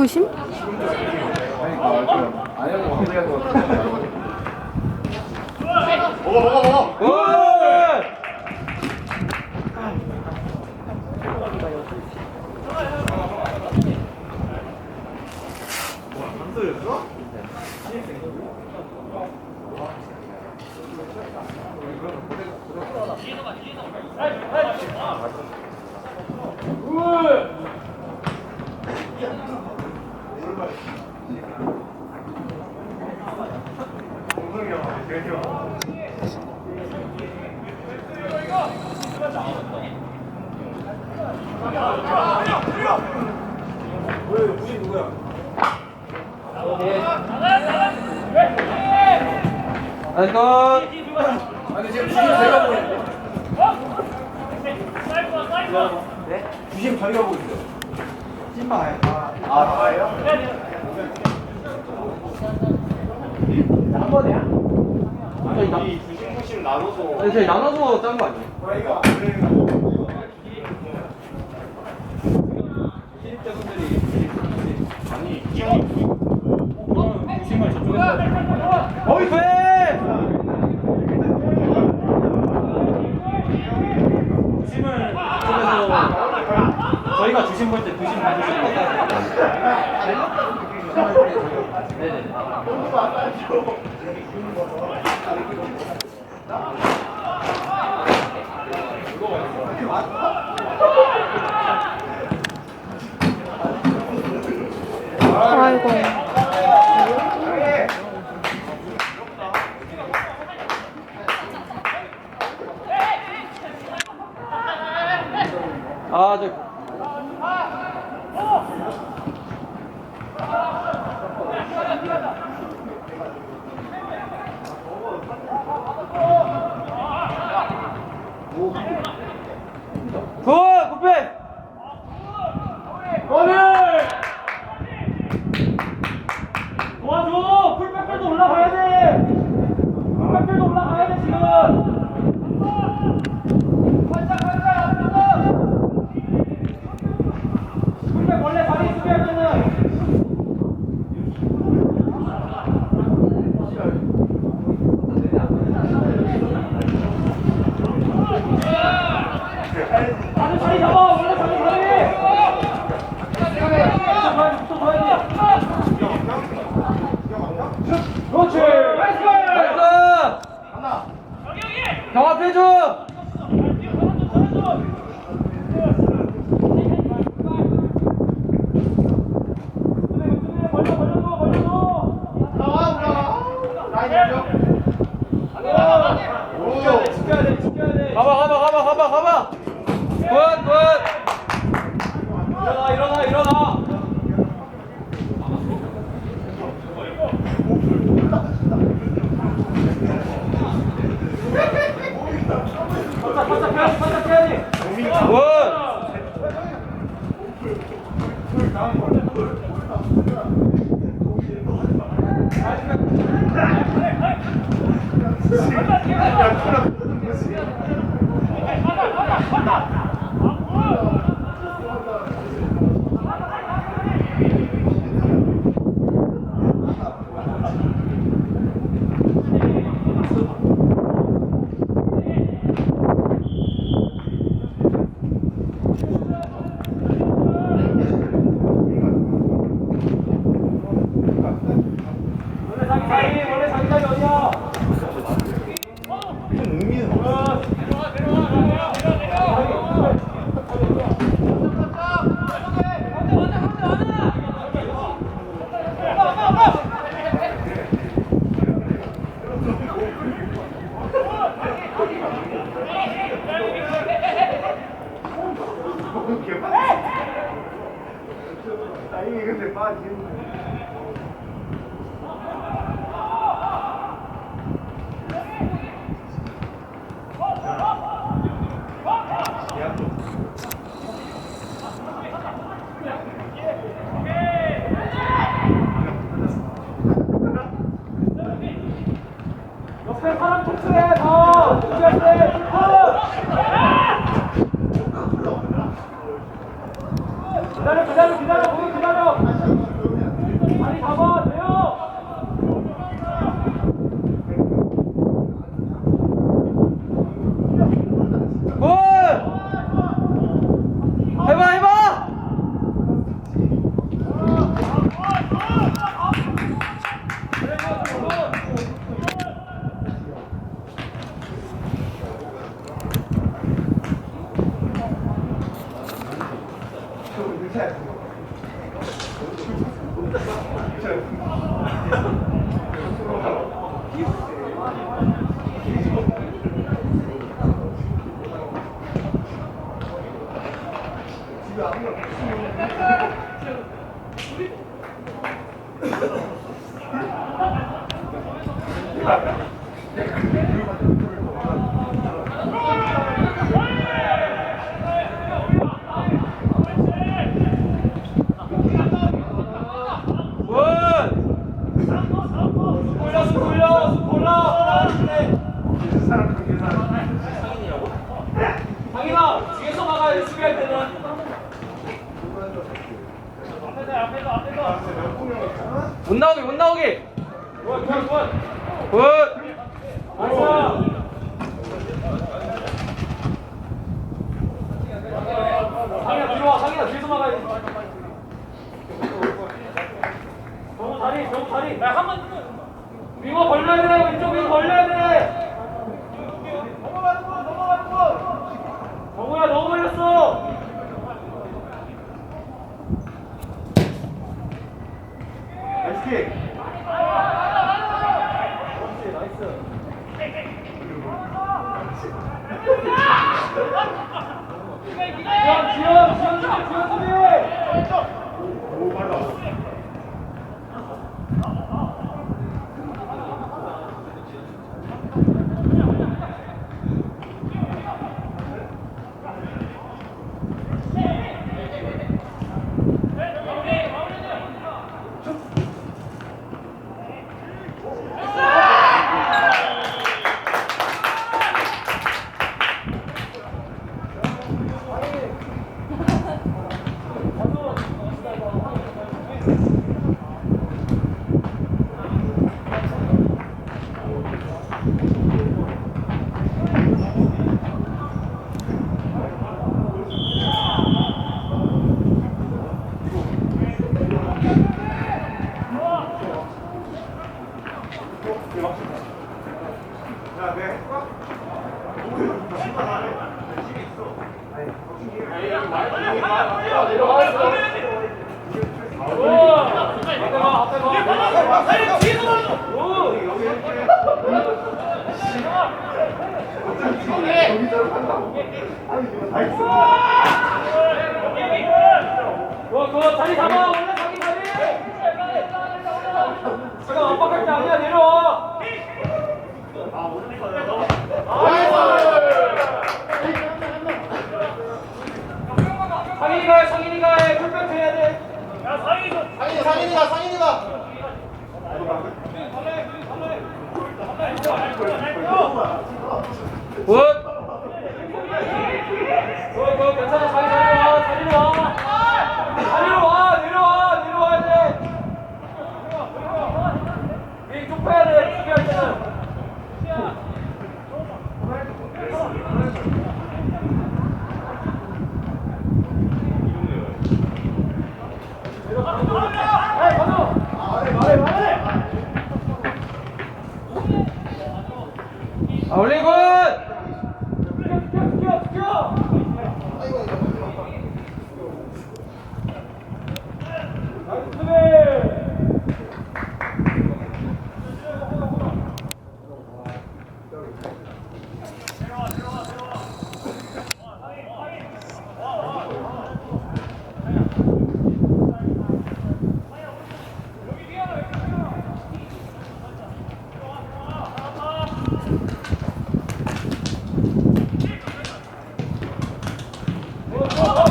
부심? 먹어 먹어 먹어. 굿. 컷. 아니 지금 주심. 네? 아 나, 나눠서. 아니, 저희 나눠서 짠 거 아니에요? 저희가 아니 이게 주심을 저쪽에서. 어이 돼! 주심을 저쪽에서 저희가 주심 볼때 주심 받으실 네네. 아이고. 아, 저. 굿! 굿패! 오늘! 도와줘! 풀백들도 올라가야 돼! 풀백들도 올라가야 돼, 지금! 활짝, 활짝, 앞으로! 풀백 원래 자리 수비할 때는 다들 자리 잡아! 원래 자리 자리! 또 줘야지, 또 줘야지! 그렇지! 나이스! 나이스! 경합해줘! 나와 올라가. 라인 열려. 오. 지켜야 돼, 지켜야 돼. 가봐, 가봐, 가봐, 가봐, 가봐. 굿, 굿. 일어나, 일어나, 일어나. 바짝, 바짝 해야지, 바짝 해 자리 잡아 돼요 굿 해봐 해봐 굿 돌려 수 돌려 수 돌려 뒤에서 막아야 돼 수비할 때는. 못 나오게 못 나오게. 굿 굿굿 나이스 상인아 뒤로 와 상인아 뒤에서 막아야 돼 정우 다리 정우 다리. 야 한번. 윙어 벌려야 돼 왼쪽 윙 벌려야 돼 너무 걸렸어. 나이스 나이스. 지원 지원 지원 수비 수비 오 빨라 야, 내 할까? 그거 자리 잡아 원래 자기 자리 지금 압박할 때 아니야 내려와 상인이가 해 상인이가 해 풀백 해야 돼 상인이가.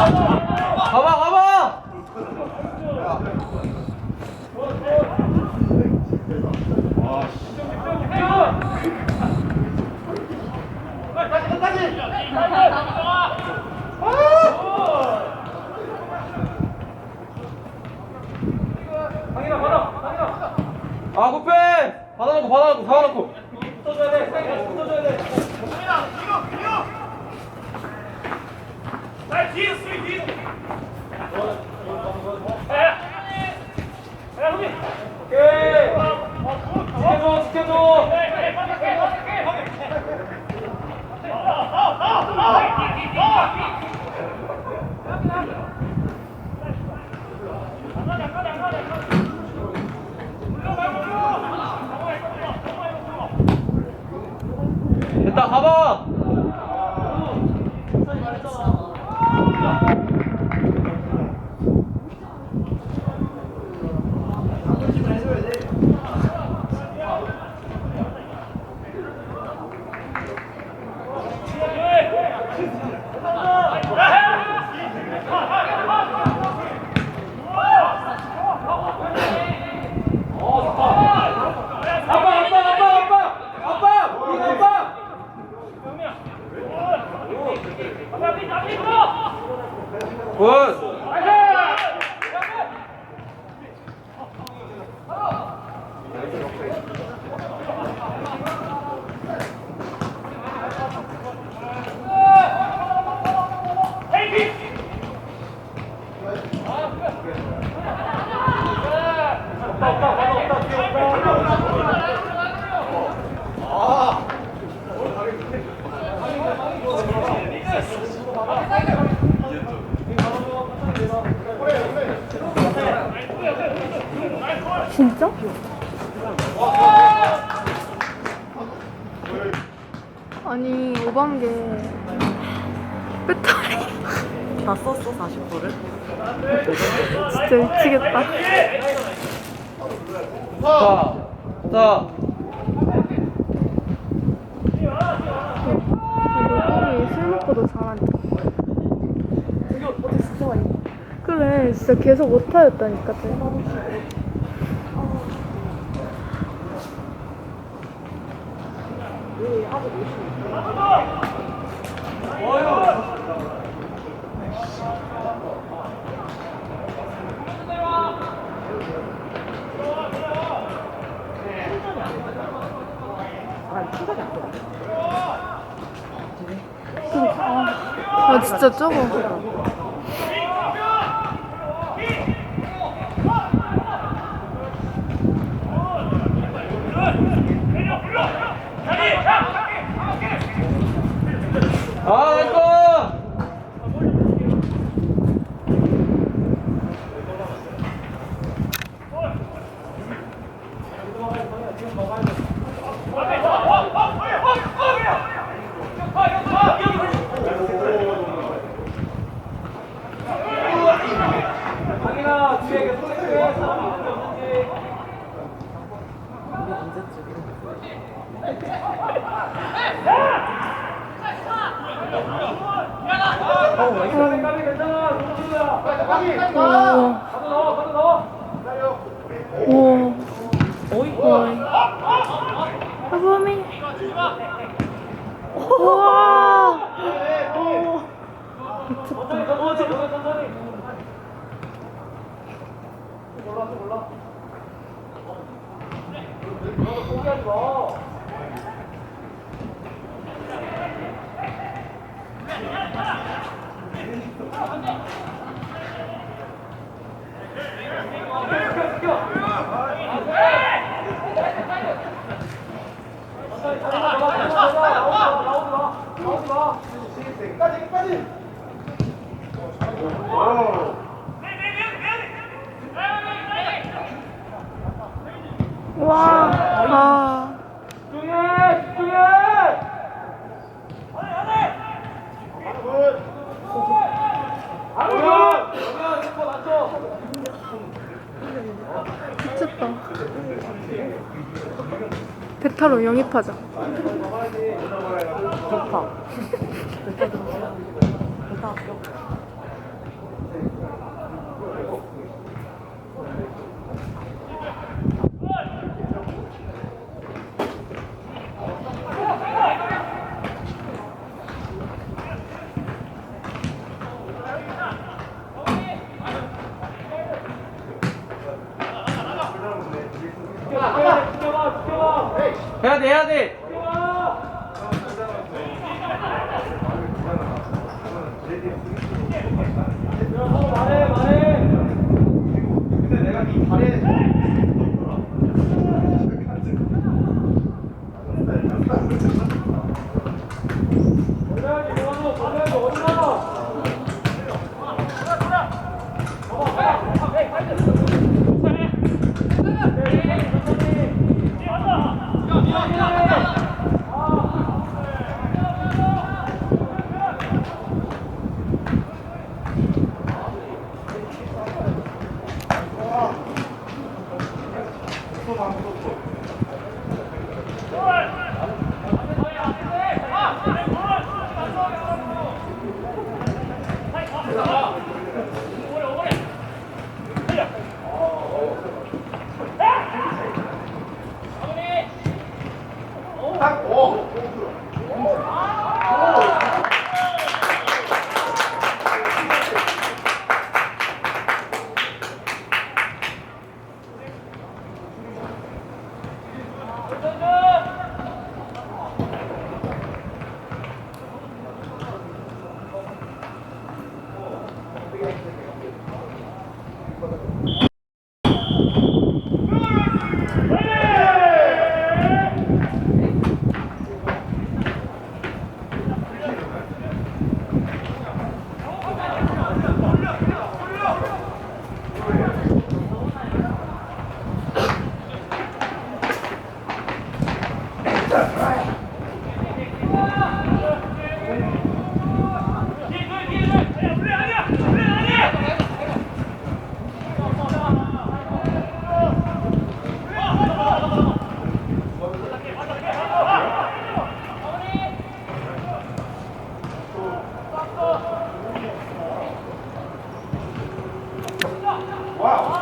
Allah. 진짜? 아니 오반 게 배터리 다 썼어 40%를? 진짜 미치겠다. 자, 자. 잘하니까. 그래 진짜 계속 못하였다니까 쟤. 아, 진짜 적어. 와. 와. 미쳤다. 베타로 영입하자. 좋다. 해야 돼 잘라